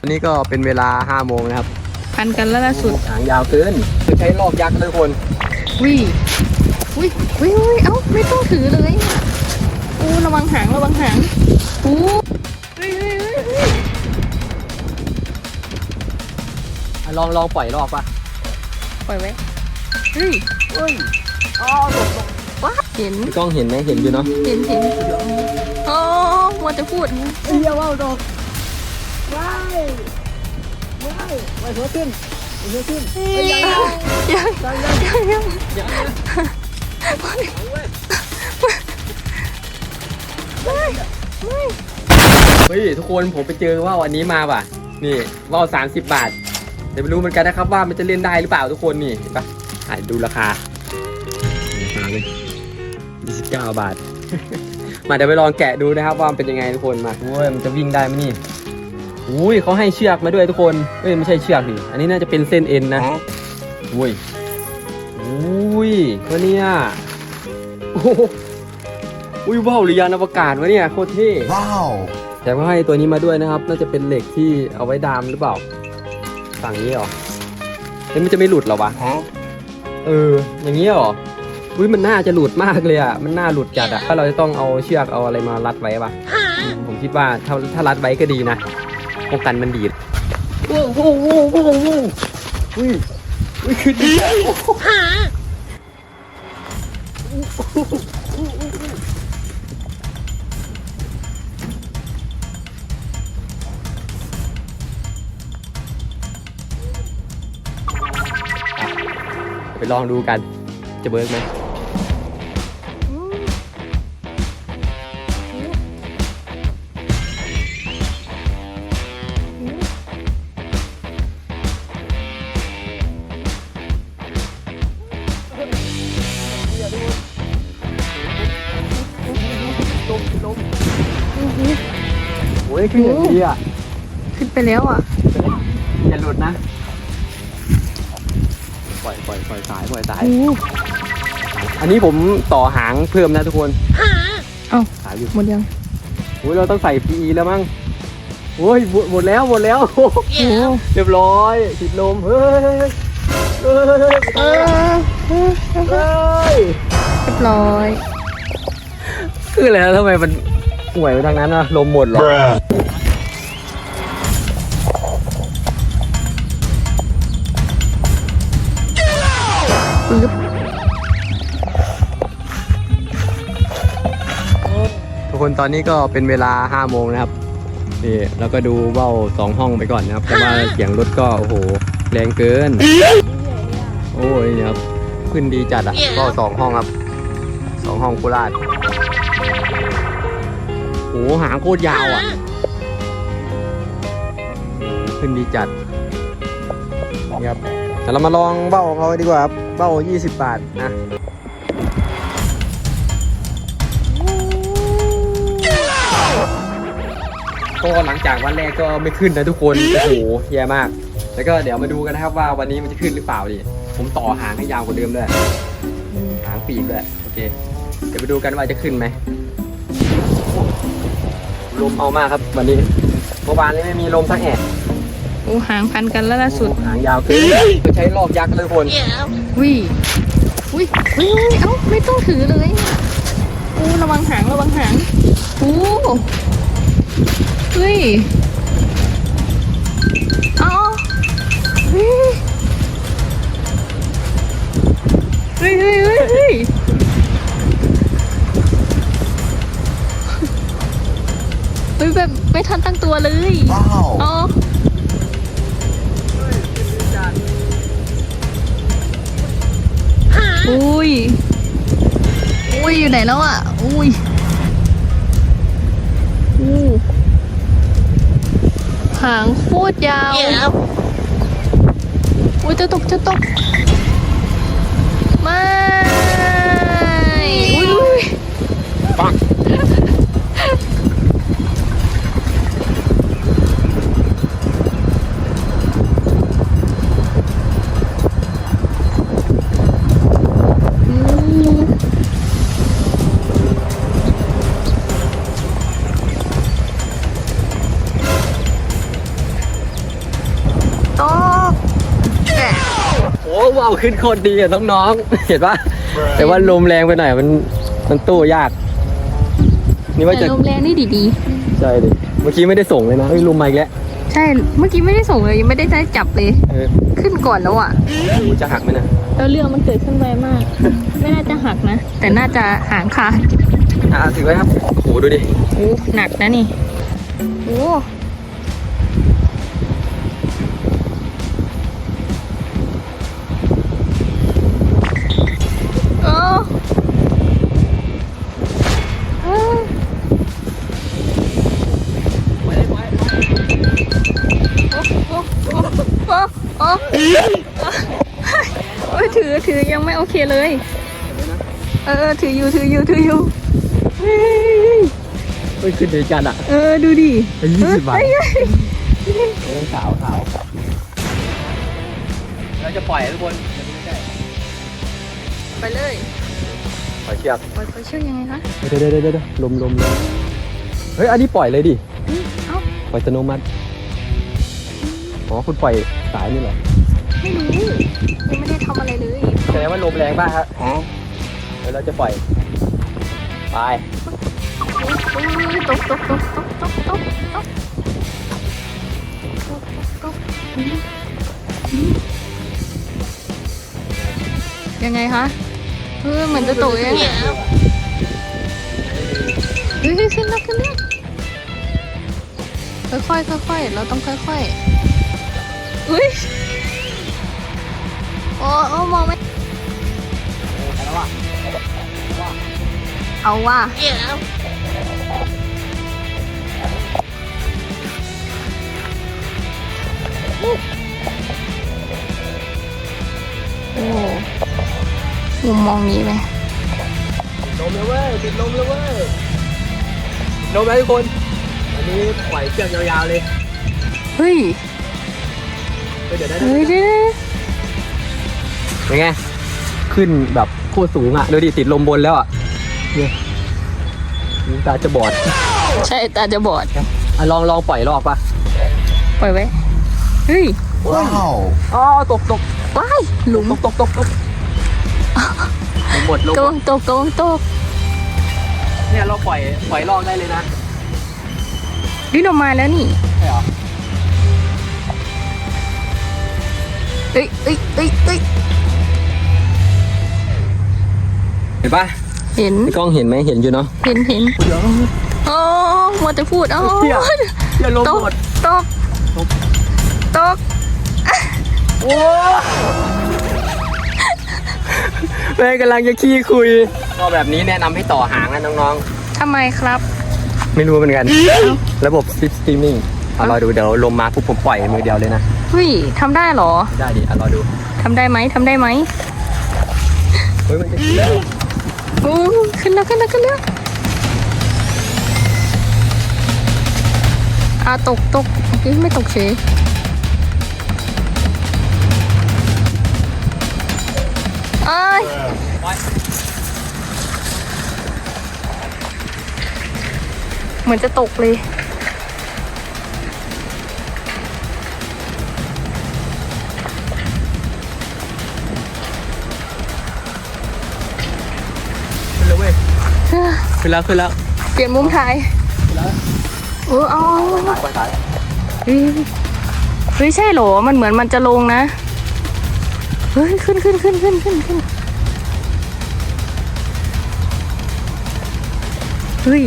อันนี้ก็เป็นเวลา5โมงนะครับพันกันแล้วล่าสุดหางยาวเกินคือใช้ลอกยักษ์เลยทุกคนวิวิวิวิเอ้าไม่ต้องถือเลยอะอู้ระวังหางระวังหางอู้เฮ้ยเฮ้ยเฮ้ยเฮ้ยอะลองลองปล่อยลอกปะปล่อยไว้เฮ้ยเฮ้ยอ๋อหลบหลบว้าเห็นพี่กล้องเห็นไหมเห็นอยู่เนาะเห็นเห็นโอ้มัวจะพูดเฮ้ยอย่าว่าวดอก ว้ายว้ายว้ายหัวขึ้นหัวขึ้นยังยังยังยังอย่าเฮ้ยทุกคนผมไปเจอว่าวอันนี้มาว่ะ นี่ว่าวสามสิบบาท เดี๋ยวไปรู้เหมือนกันนะครับว่ามันจะเล่นได้หรือเปล่าทุกคนนี่เห็นปะอะดูราคาราคาเลยยี่สิบเก้าบาท มาเดี๋ยวไปลองแกะดูนะครับว่ามันเป็นยังไงทุกคนมาโอ้ยมันจะวิ่งได้ไหมนี่ อุ้ยเขาให้เชือกมาด้วยทุกคนเอ้ยไม่ใช่เชือกนี่อันนี้น่าจะเป็นเส้นเอ็นนะอุ้ยอุ้ยตัวเนี้ยโอ้โหอุ้ยว่าวหรือยานอวกาศวะเนี่ยโคตรเท่ Wow. แต่ว่าให้ตัวนี้มาด้วยนะครับ น่าจะเป็นเหล็กที่เอาไว้ดามหรือเปล่าฝั่งนี้เหรอเฮ้ยมันจะไม่หลุดเหรอวะ Huh? เออ อย่างนี้เหรออุ้ยมันน่าจะหลุดมากเลยอะ มันน่าหลุดจัดอะ ถ้าเราจะต้องเอาเชือกเอาอะไรมารัดไว้ปะอืมผมคิดว่าถ้าถ้ารัดไว้ก็ดีนะ ป้องกันมันดีดโอ้โหโอ้โหโอ้โหอุ้ยอุ้ยคือดีไปลองดูกัน จะเบิร์กไหม ยขึ้นอย่างนี้อะขึ้นไปแล้วอะอย่าหลุดนะ ปล่อยปล่อยปล่อยสายปล่อยสายอู้อันนี้ผมต่อหางเพิ่มนะทุกคนเอ้าสายอยู่หมดยังโอ้ยเราต้องใส่ PE แล้วมั้งโอ้ยหมดหมดแล้วหมดแล้ว โอ้เรียบร้อยติดลม เฮ้ย เฮ้ยเออเออเฮ้ยเรียบร้อย คืออะไรนะทำไมมัน ห่วยไปทางนั้นอะลมหมดหรอทุกคนตอนนี้ก็เป็นเวลา5โมงนะครับนี่แล้วก็ดูเบ้าสองห้องไปก่อนนะครับแต่ว่าเสียงรถก็โอ้โหแรงเกิน โอ้ยเนี่ยครับขึ้นดีจัดอะก็สองห้องครับสองห้องโคราช หหางโคตรยาวอะขึ้นดีจัดนี่ครับแต่เรามาลองเบ้าของเขาดีกว่าครับ เบ้า 20 บาทนะก็หลังจากวันแรกก็ไม่ขึ้นนะทุกคน โอ้โหแย่มาก แล้วก็เดี๋ยวมาดูกันนะครับว่าวันนี้มันจะขึ้นหรือเปล่าดิ ผมต่อหางให้ยาวกว่าเดิมด้วย หางปีกด้วย โอเค เดี๋ยวไปดูกันว่าจะขึ้นไหม ลมเอามากครับวันนี้เมื่อวานนี้ไม่มีลมสักแอะอู้หางพันกันแล้วล่าสุด หางยาวเกินใช้ลอกยักษ์เลยทุกคนวิวิวิวิเอ้าไม่ต้องถือเลยอะอู้ระวังหางระวังหางอู้เฮ้ยเอาเฮ้ยเฮ้ยเฮ้ย ไม่ทันตั้งตัวเลย Wow. อ๋ออุ้ย อุ้ย อยู่ไหนแล้วอะ อุ้ยอู้หางโคตรยาว อุ้ยจะตกจะตกไม่อุ้ ว้าวขึ้นโคตรดีอะน้องๆ เห็นปะแต่ว่าลมแรงไปหน่อยมันมันตู้ยาก นี่ว่าแต่จะลมแรงนี่ดีใช่ดิเมื่อกี้ไม่ได้ส่งเลยนะเฮ้ยลมมาอีกแล้วๆ ใช่ เมื่อกี้ไม่ได้ส่งเลยยังไม่ได้ได้จับเลย เออขึ้นก่อนแล้วอะดูจะหักไหมนะแล้วเรือมันเกิดขึ้นไวมาก ไม่น่าจะหักนะ แต่น่าจะหางขาดอะถือไว้ครับโอ้โหดูดิโอ้หนักนะนี่โอ้ โอ้โอ้โอ้ยถือถือยังไม่โอเคเลย เออถืออยู่ถืออยู่ถืออยู่เฮ้ยเฮ้ยขึ้นดีจัดอะเออดูดิยี่สิบบาทเอ้ยเอ้ยเรื่องขาวขาวเราจะปล่อยทุกคนไปเลยปล่อยเชือกปล่อยปล่อยเชือกยังไงคะเดี๋ยวเดี๋ยวเดี๋ยวลมลมลมเฮ้ยอันนี้ปล่อยเลยดิปล่อยอัตโนมัติ อ๋อคุณปล่อยสายนี่เหรอไม่รู้ยังไม่ได้ทำอะไรเลยแสดงว่าลมแรงมากครับเดี๋ยวเราจะปล่อย ไปตกตกตกตกตกตกตกยังไงคะเออเหมือนจะตกเองเฮ้ยขึ้นแล้วขึ้นแล้วค่อยๆค่อยๆเราต้องค่อยๆ อุ้ยโอ้โอ้มองไม่แล้วอะเอาว่ะโอ้มุมมองนี้ไหมลมแล้วเว้ยติดลมแล้วเว้ยลมแล้วทุกคน อันนี้ปล่อยเชือกยาวๆเลย เฮ้ย เฮ้ยเดี๋ยวได้เฮ้ยเด้ยังไง ขึ้นแบบโคตรสูงอะ ดูดิติดลมบนแล้วอะเนี่ยหูตาจะบอดใช่ตาจะบอดอะลองลองปล่อยรอบปะปล่อยไว้ เฮ้ย Wow. อ๋อตกตกว้ายหลุมตกตกตกตกลมหมดลมตหมกดตกตกตกเนี่ยเราปล่อยปล่อยลอกได้เลยนะดิ้นออกมาแล้วนี่ใช่เหรอ เอ้ยเอ้ยเอ้ยเอ้ยเห็นปะเห็นในกล้องเห็นไหมเห็นอยู่เนาะเห็นเห็นเดี๋ยวโอ้มัวจะพูดโอ้เหี้ยอย่าลมตกหมดตกตกโอ้แม่กำลังจะขี้คุย ก็แบบนี้แนะนำให้ต่อหางนะน้องทำไมครับ ๆ ไม่รู้เหมือนกัน ระบบซิสตรีมมิ่ง เอารอดูเดี๋ยวลมมาปุ๊บผมปล่อยมือเดียวเลยนะเฮ้ยทำได้เหรอ ได้ดิเอารอดูทำได้ไหมทำได้ไหมเฮ้ยมันจะขึ้นแล้วโอ้ขึ้นแล้วขึ้นแล้วขึ้นแล้วอะตกตกเมื่อกี้ไม่ตกเฉยเอ้ยปล่อยเหมือนจะตกเลย ขึ้นแล้วขึ้นแล้วเปลี่ยนมุมถ่ายเออเอาเอาเอาปล่อยสายเฮ้ยเฮ้ยใช่เหรอ มันเหมือนมันจะลงนะ เฮ้ยขึ้นขึ้นขึ้นขึ้นขึ้นขึ้นเฮ้ย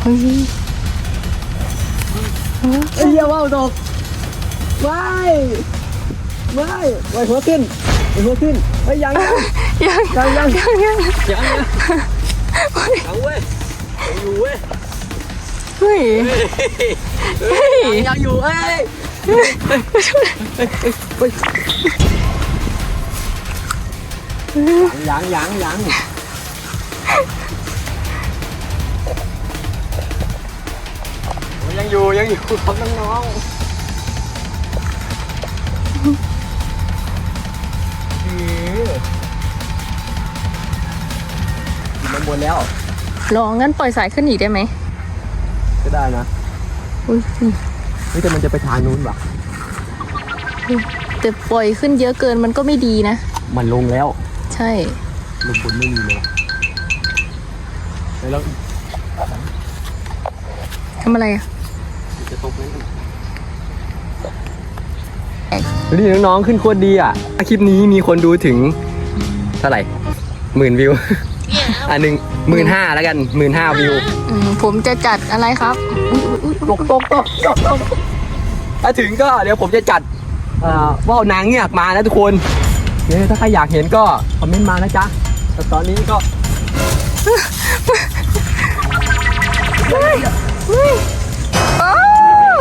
เฮ้ยเอ้ยเหี้ยว่าวตกไม่ ไม่ปล่อยหัวขึ้นปล่อยหัวขึ้นเฮ้ยยัง ยังยังยัง ยังยังยังยังยังยังเว้ยยังอยู่เว้ยเฮ้ยเฮ้ยยังยังอยู่เอ้ยยังยังยังยังอยู่ยังอยู่ครับน้องๆ บนแล้วลองงั้นปล่อยสายขึ้นอีกได้ไหมก็ได้นะอุ้ยเฮ้ยแต่มันจะไปทางนู้นว่ะแต่ปล่อยขึ้นเยอะเกินมันก็ไม่ดีนะ มันลงแล้ว ใช่ลงบนไม่มีเลยแล้วทำอะไรอะจะตกนั้นดูดิน้องๆขึ้นโคตรดีอะ คลิปนี้มีคนดูถึงเท่าไหร่หมื่นวิว อันหนึ่งหมื่นห้าแล้วกันหมื่นห้าวิวอืมผมจะจัดอะไรครับอุ๊ยอุ๊ยตอุ๊ยกตกตกตกตกถ้าถึงก็เดี๋ยวผมจะจัดเอ่อว่าวนางเงือกมานะทุกคนเดี๋ยวถ้าใครอยากเห็นก็คอมเมนต์มานะจ๊ะแต่ตอนนี้ก็อ้าว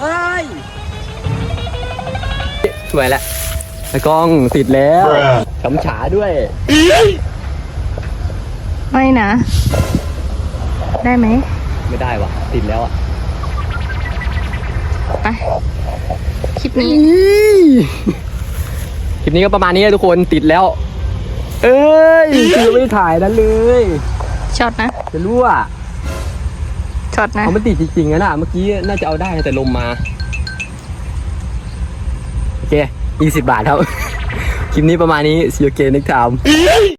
เฮ้ยสวยแล้วตะกล้องติดแล้วขำฉาด้วย ไม่นะ ได้ไหม ไม่ได้ว่ะ ติดแล้วอะ ไป คลิปนี้ คลิปนี้ก็ประมาณนี้นะทุกคนติดแล้ว เอ้ยคือไม่ได้ถ่ายนั้นเลยช็อตนะจะรู้อะช็อตนะเอามันติดจริงๆนะน่ะเมื่อกี้น่าจะเอาได้แต่ลมมา โอเคยี่สิบบาทครับ คลิปนี้ประมาณนี้ see you again next time